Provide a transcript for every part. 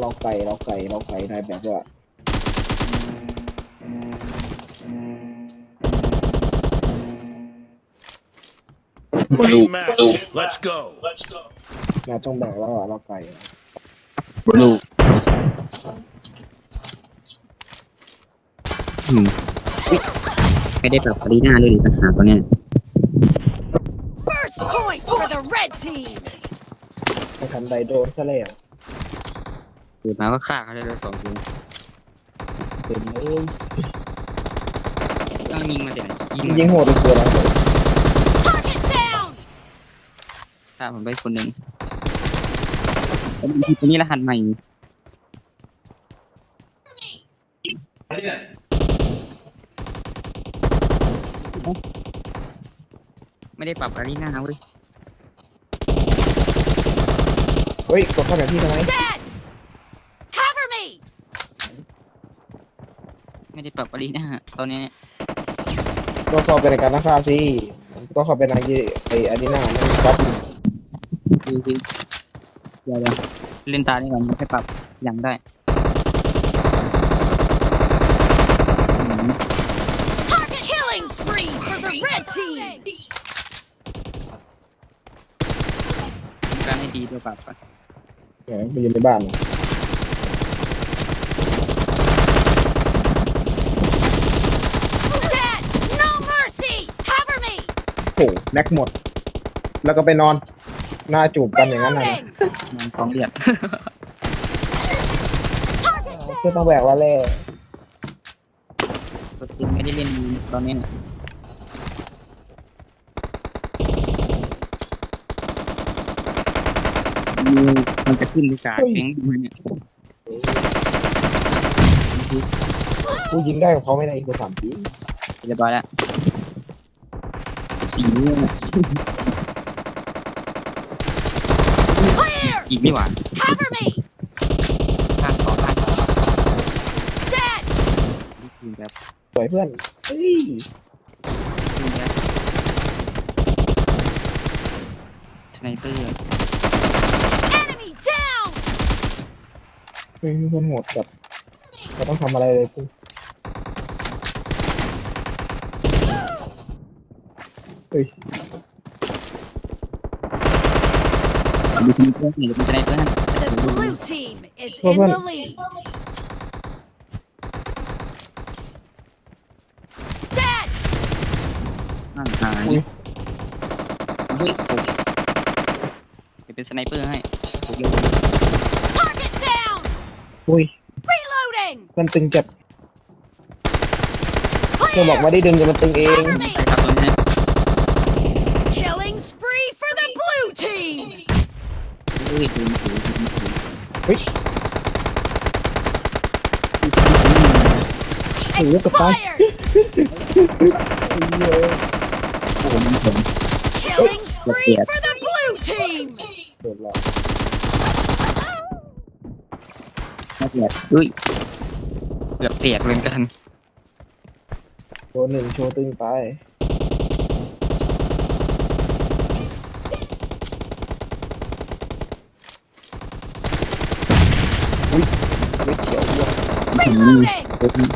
เราไก่เราไก่เราไก่นายแบบว่า Team match. Let's go. นายต้องแบ่งแล้วอะเราไก่ลูกอืมไม่ได้ปรับปริหน้าด้วยดิปัญหาตัวเนี้ย First point for the red team. ไม่ทันใดโดนซะแล้ว เกิดมาก็ฆ่าเขาได้เลยสองตัวเต็มเลยต้องยิงมาเดี๋ยวยิงยิงโหดเป็นตัวแล้ว Target down. ฆ่าผมไปคนหนึ่งแล้วมีตัวนี้รหัสใหม่ ไม่ได้ปรับปริหน้าเว้ย เฮ้ยกดเข้าแบบพี่ทำไม Dead. Cover me. ไม่ได้ปรับปริหน้าตอนนี้ก็เข้าไปในการนักฆ่าสิก็เข้าไปในไอ้อารีนามันก๊อปคือคือเดี๋ยวเดี๋ยวเล่นตาได้ก่อนไม่ใช่ปรับอย่างได้อืม Target killing spree for the red team. การให้ดีตัวปรับก่อนแหมไปอยู่ในบ้าน Dead. No mercy. Cover me. โอ้โหแม็กหมด แล้วก็ไปนอน หน้าจูบกันอย่างนั้นนะ Reloading. มันฟ้องเรียบ Target เพื่อต้องแบกว่าเล่ปกติไม่ได้เล่นตอนนี้น่ะมือมันจะขึ้นหรือกาเพ่งดูเนี่ยกูยิงได้กับเขาไม่ได้อีกสามปีเรียบร้อยแล้ว สีม่วงอะ clear. อีกไม่หวาน Cover me. ข้างสองข้างสอง Dead. นี่คือแบบสวยเพื่อนเฮ้ยคือแบบสไนเปอร์ Enemy down. เฮ้ยเพื่อนโหดแบบเราต้องทำอะไรเลยกู เฮ้ยดูสไนเปอร์หน่อยดูสไนเปอร์ The blue team is in the lead. Dead. ห่างหายเฮ้ยโอ้เดี๋ยวเป็นสไนเปอร์ให้โอ้เร็ว Target down. อุ้ย Reloading. มันตึงจัดเธอบอก Clear. ว่าได้ดึงแต่มันตึงเอง Cover ไป me. ครับตัวนี้ Killing spree for the blue team. เฮ้ยดูสูงดูสูงเฮ้ย Look at that. Expired. โอ้โหมันสม Killing spree for the blue team. เดือดร้อนน่าเกลียดอุ้ยเกือบเปียกเหมือนกัน โชว์หนึ่งโชว์ตึงไป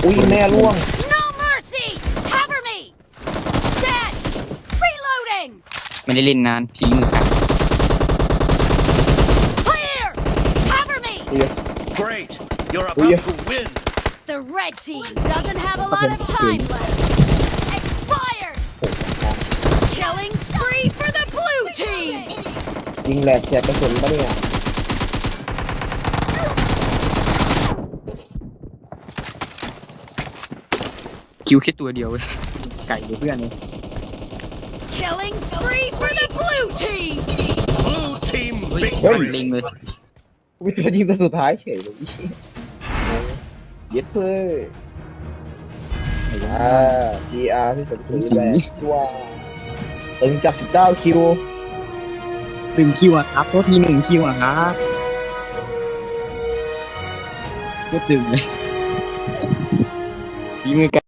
อุ้ยแม่ล่วง No mercy. Cover me. Dead. Reloading. ไม่ได้เล่นนานฝีมือขาด Clear. Cover me. Great. You're Oh, yeah. about to win. The red team doesn't have a lot of time left. Expired. Killing spree for the blue team. ยิงแหลกแจกกระสุนปะเนี่ย คิวแค่ตัวเดียวเว้ยไก่เพื่อนเลย Killing spree for the blue team. Blue team เฮ้ยเล็ victory. งเลยวิตัวยิงตัวสุดท้ายเฉยเลยเย็ดเพื่ออ่า GR ที่ผมซื้อแหละว่าตึงจาก19คิวหนึ่งคิวอะครับโทษทีหนึ่งคิวอะครับก็ตึงเลยฝีมือไก่